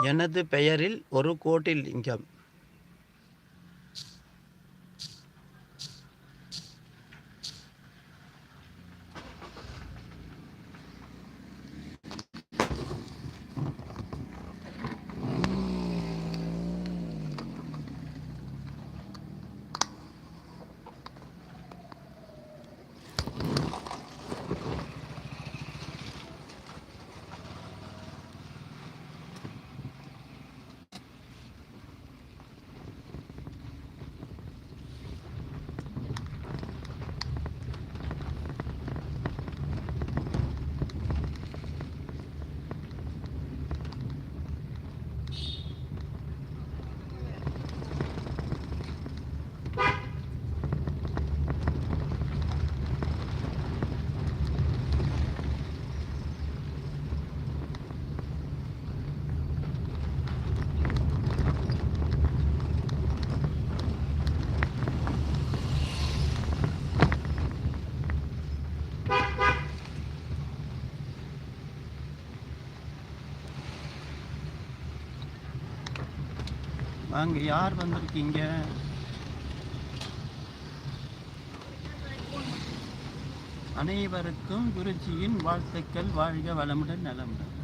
எனது பெயரில் ஒரு கோட்டில் லிங்கம். வாங்க யார் வந்திருக்கீங்க? அனைவருக்கும் குருஜியின் வாழ்த்துக்கள். வாழ்க வளமுடன் நலமுடன்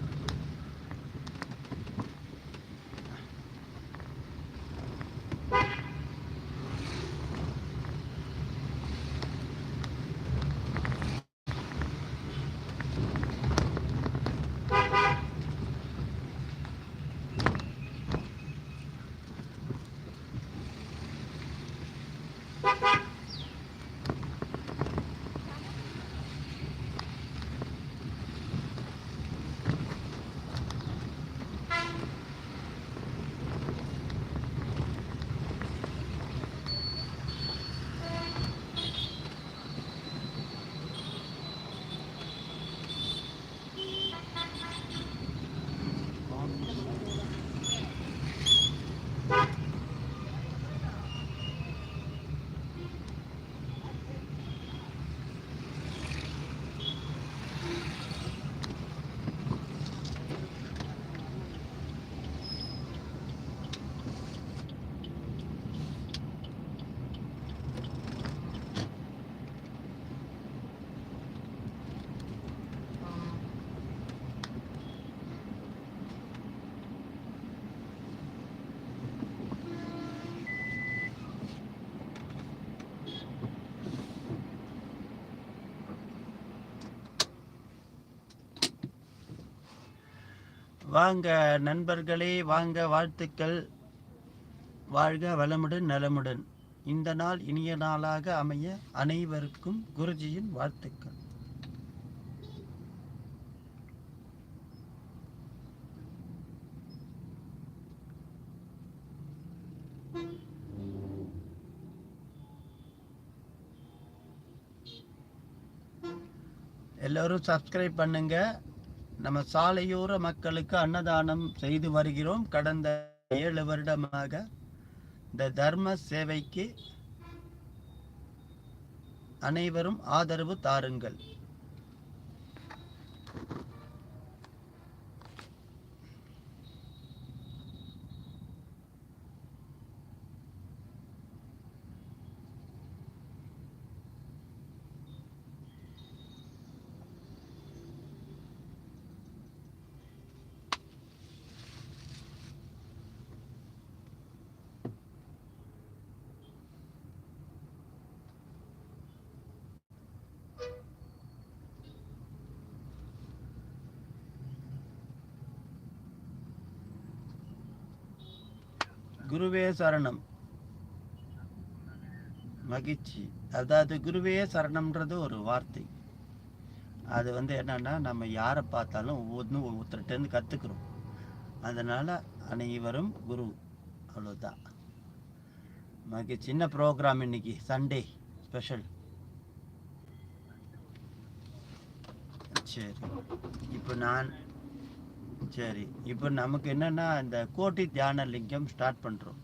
வாங்க நண்பர்களே வாங்க வாழ்த்துக்கள். வாழ்க வளமுடன் நலமுடன். இந்த நாள் இனிய நாளாக அமைய அனைவருக்கும் குருஜியின் வாழ்த்துக்கள். எல்லோரும் சப்ஸ்கிரைப் பண்ணுங்க. நம்ம சாலையோர மக்களுக்கு அன்னதானம் செய்து வருகிறோம். கடந்த ஏழு வருடமாக இந்த தர்ம சேவைக்கு அனைவரும் ஆதரவு தாருங்கள். குருவே சரணம். மகிழ்ச்சி. அதாவது குருவே சரணம்ன்றது ஒரு வார்த்தை. அது வந்து என்னன்னா நம்ம யாரை பார்த்தாலும் ஒவ்வொன்றும் ஒவ்வொருத்தர்கிட்டருந்து கற்றுக்குறோம் அதனால் அனைவரும் குரு. அவ்வளோதான் மகி சின்ன ப்ரோக்ராம் இன்னைக்கு. சண்டே ஸ்பெஷல் சரி. இப்போ நான் சரி இப்போ நமக்கு என்னென்னா இந்த கோட்டி தியான லிங்கம் ஸ்டார்ட் பண்ணுறோம்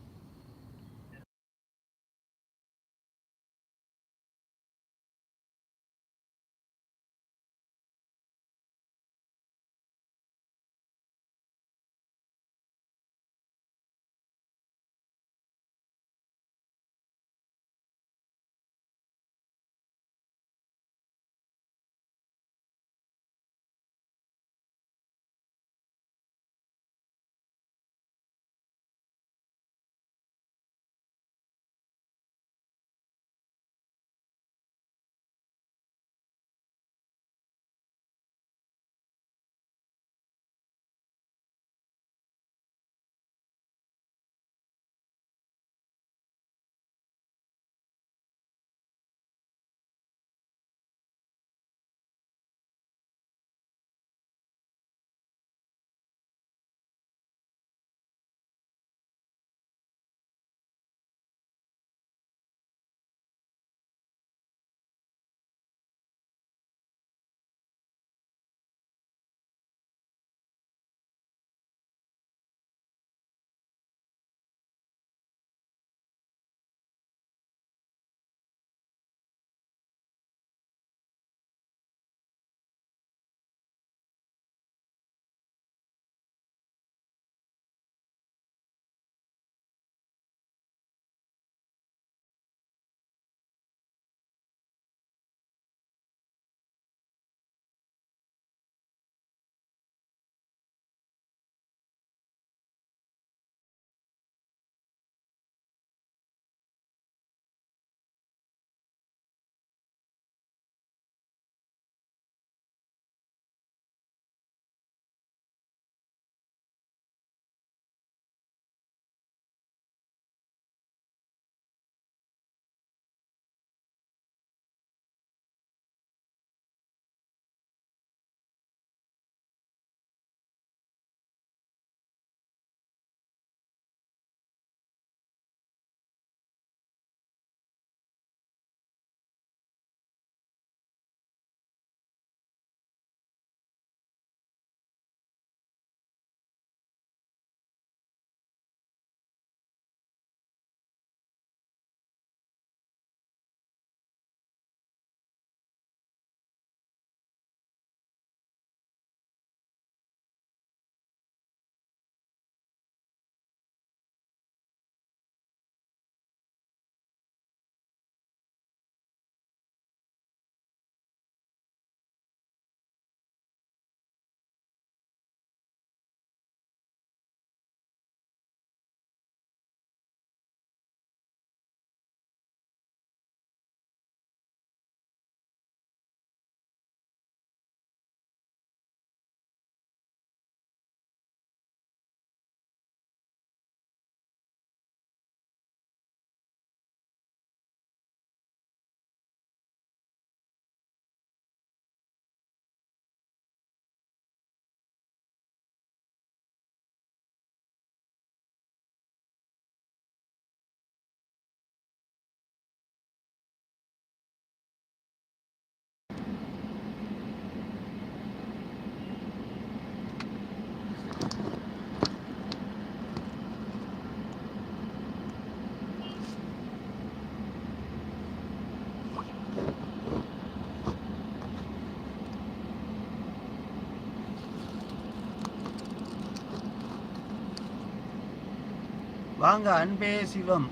வாங்க அன்பே சிவம்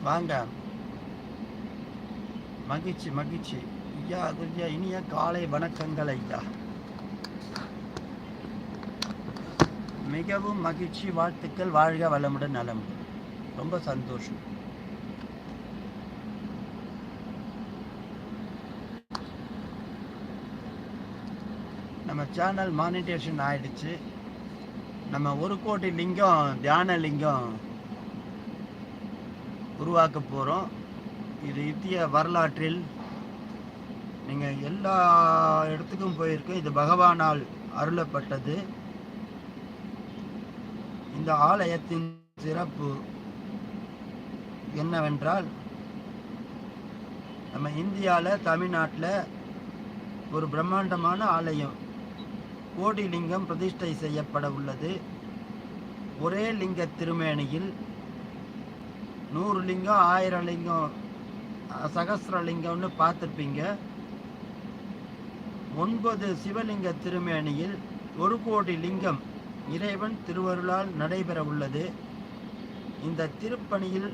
வாங்க. மகிழ்ச்சி மகிழ்ச்சி. ஐயா குருஜியா இனிய காலை வணக்கங்கள் ஐயா. மிகவும் மகிழ்ச்சி வாழ்த்துக்கள் வாழ்க வளமுடன் நலம். ரொம்ப சந்தோஷம். நம்ம சேனல் மானிட்டேஷன் ஆயிடுச்சு. நம்ம ஒரு கோடி லிங்கம் தியான லிங்கம். உருவாக்க போகிறோம் இது இந்திய வரலாற்றில் நீங்கள் எல்லா இடத்துக்கும் போயிருக்கோம். இது பகவானால் அருளப்பட்டது. இந்த ஆலயத்தின் சிறப்பு என்னவென்றால் நம்ம இந்தியாவில் தமிழ்நாட்டில் ஒரு பிரம்மாண்டமான ஆலயம். கோடி லிங்கம் பிரதிஷ்டை செய்யப்பட உள்ளது. ஒரே லிங்க திருமேனியில் நூறு லிங்கம் ஆயிரம் லிங்கம் சகசிர லிங்கம்னு பார்த்துருப்பீங்க. ஒன்பது சிவலிங்க திருமேனியில் ஒரு கோடி லிங்கம் இறைவன் திருவருளால் நடைபெற உள்ளது இந்த திருப்பணியில்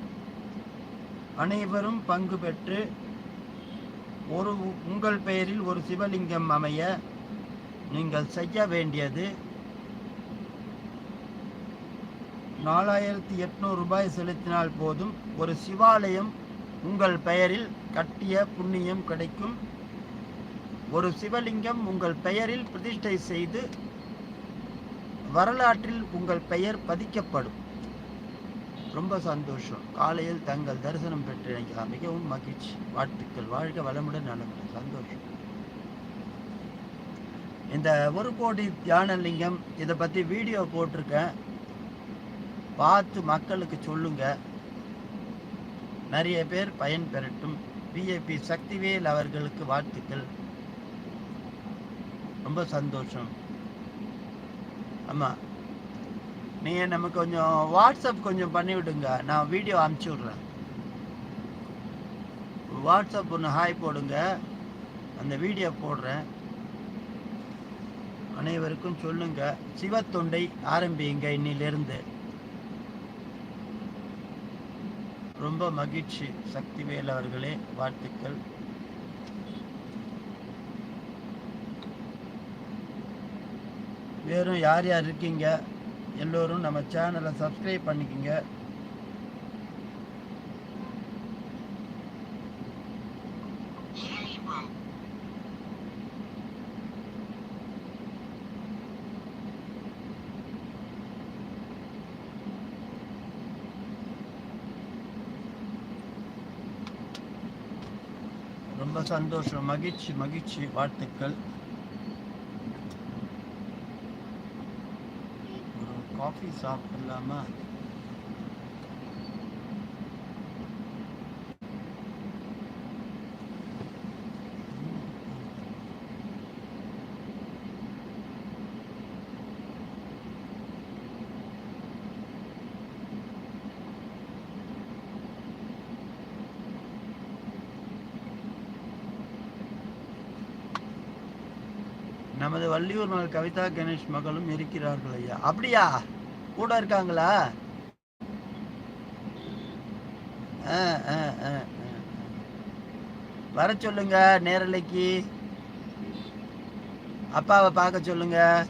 அனைவரும் பங்கு பெற்று ஒரு உங்கள் பெயரில் ஒரு சிவலிங்கம் அமைய நீங்கள் செய்ய வேண்டியது. நாலாயிரத்தி எட்நூறு ரூபாய் செலுத்தினால் போதும். ஒரு சிவாலயம் உங்கள் பெயரில் கட்டிய புண்ணியம் கிடைக்கும். ஒரு சிவலிங்கம் உங்கள் பெயரில் பிரதிஷ்டை செய்து வரலாற்றில் உங்கள் பெயர் பதிக்கப்படும். ரொம்ப சந்தோஷம். காலையில் தங்கள் தரிசனம் பெற்ற மிகவும் மகிழ்ச்சி. வாழ்த்துக்கள். வாழ்க வளமுடன் நலமுடன். சந்தோஷம். இந்த ஒரு கோடி தியானலிங்கம் இதை பற்றி வீடியோ போட்டிருக்கேன். பார்த்து மக்களுக்கு சொல்லுங்க. நிறைய பேர் பயன் பெறட்டும். பிஏபி சக்திவேல் அவர்களுக்கு வாழ்த்துக்கள். ரொம்ப சந்தோஷம். ஆமாம் நீங்கள் நம்ம கொஞ்சம் வாட்ஸ்அப் கொஞ்சம் பண்ணி விடுங்க. நான் வீடியோ அனுப்பிச்சி விட்றேன். வாட்ஸ்அப் ஒன்று ஹாய் போடுங்க. அந்த வீடியோ போடுறேன். அனைவருக்கும் சொல்லுங்க. சிவத்தொண்டை ஆரம்பிங்க இன்னிலிருந்து. ரொம்ப மகிழ்ச்சி. சக்திவேல் அவர்களே வாழ்த்துக்கள். வேறும் யார் யார் இருக்கீங்க? எல்லோரும் நம்ம சேனலை சப்ஸ்கிரைப் பண்ணிக்கோங்க ரொம்ப சந்தோஷம் மகிழ்ச்சி மகிழ்ச்சி வாழ்த்துக்கள். ஒரு காஃபி சாப்பிடலாமா? நமது வள்ளியூர் மகள் கவிதா கணேஷ் மகளும் இருக்கிறார்கள் ஐயா. அப்படியா? கூட இருக்காங்களா? ஆ, ஆ, ஆ, ஆ, வர சொல்லுங்க நேரலைக்கு. அப்பாவை பார்க்க சொல்லுங்க.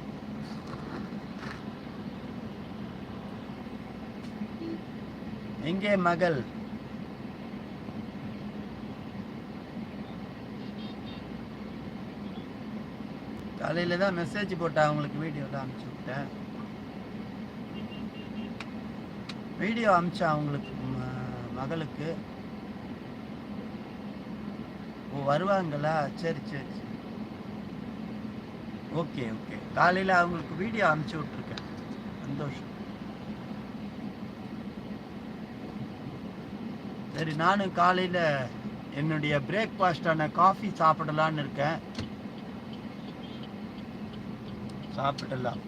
எங்கே மகள்? காலையில் தான் மெசேஜ் போட்டேன் அவங்களுக்கு வீடியோ தான் விட்டேன். வீடியோ அனுப்பிச்சேன் அவங்களுக்கு ம- மகளுக்கு. ஓ வருவாங்களா? சரி சரி சரி. ஓகே ஓகே காலையில் அவங்களுக்கு வீடியோ அனுப்பிச்சி விட்ருக்கேன் சந்தோஷம். சரி நானும் காலையில் என்னுடைய பிரேக்ஃபாஸ்டான காஃபி சாப்பிடலான்னு இருக்கேன். சாப்பிடலாம்.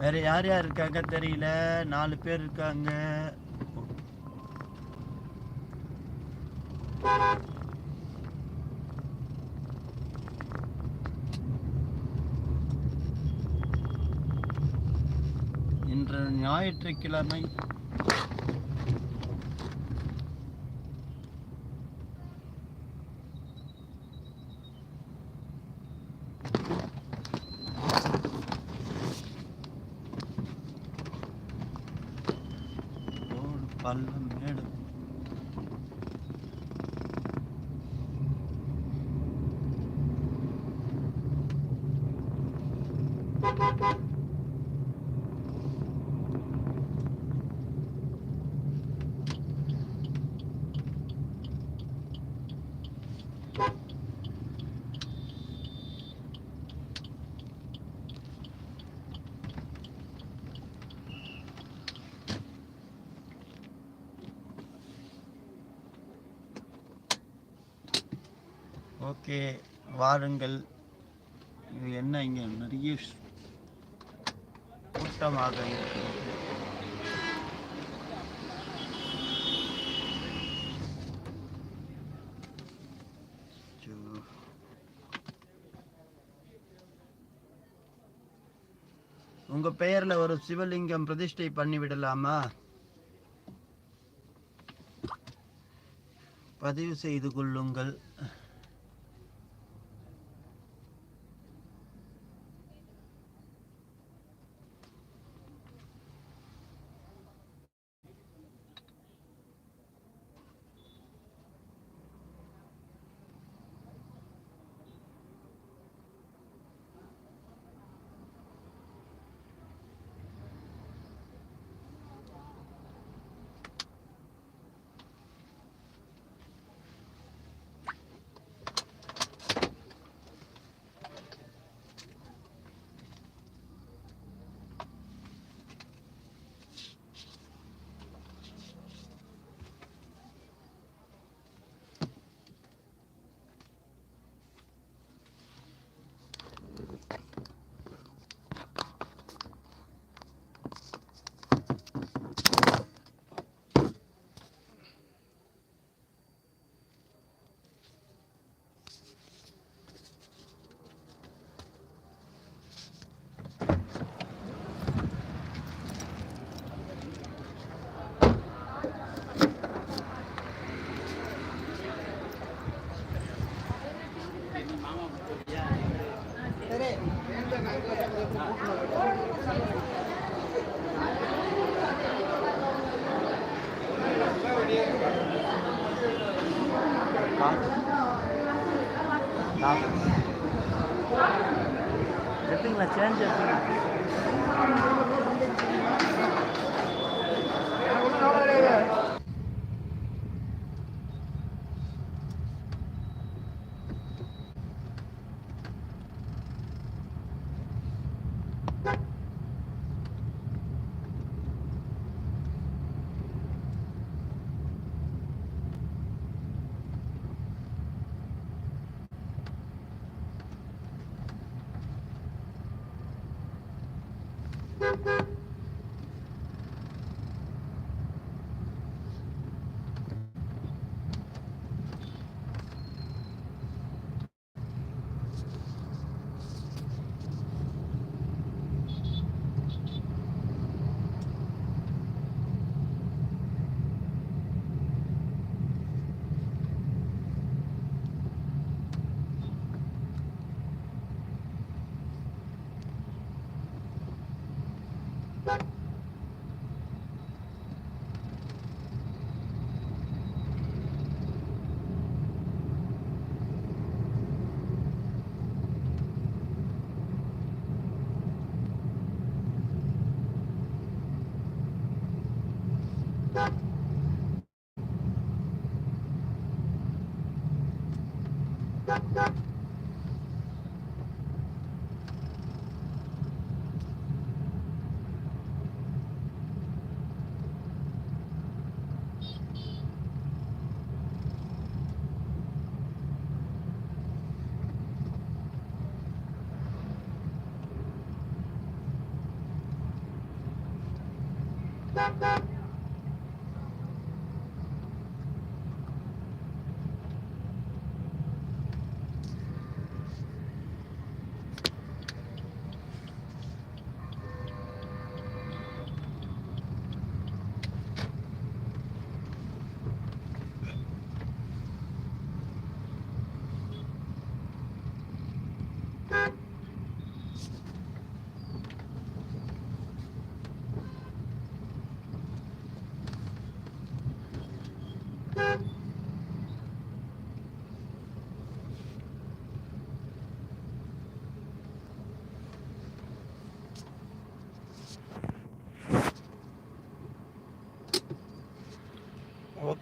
வேற யார் யார் இருக்காங்க தெரியல? நாலு பேர் இருக்காங்க. एक ट्रिक किला नहीं Gracias. ஓகே வாருங்கள். இது என்ன இங்க? நிறைய கூட்டமாக இருக்கிறது உங்க பெயர்ல ஒரு சிவலிங்கம் பிரதிஷ்டை பண்ணி விடலாமா பதிவு செய்து கொள்ளுங்கள். எடுத்துங்களா சேஞ்ச் எடுத்துங்களா Thank you.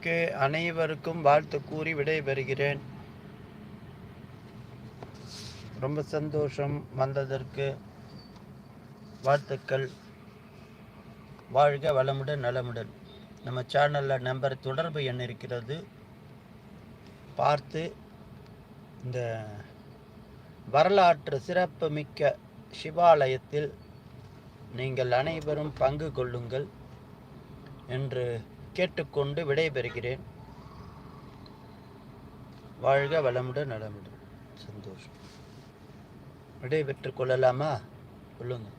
உங்களுக்கு அனைவருக்கும் வாழ்த்து கூறி விடைபெறுகிறேன். ரொம்ப சந்தோஷம் வந்ததற்கு வாழ்த்துக்கள். வாழ்க வளமுடன் நலமுடன். நம்ம சேனலில் நம்பர் தொடர்பு எண் இருக்கிறது. பார்த்து இந்த வரலாற்று சிறப்பு மிக்க சிவாலயத்தில் நீங்கள் அனைவரும் பங்கு கொள்ளுங்கள் என்று கேட்டுக்கொண்டு விடைபெறுகிறேன். வாழ்க வளமுட நலமுடன். சந்தோஷம். விடைபெற்றுக் கொள்ளலாமா? சொல்லுங்கள்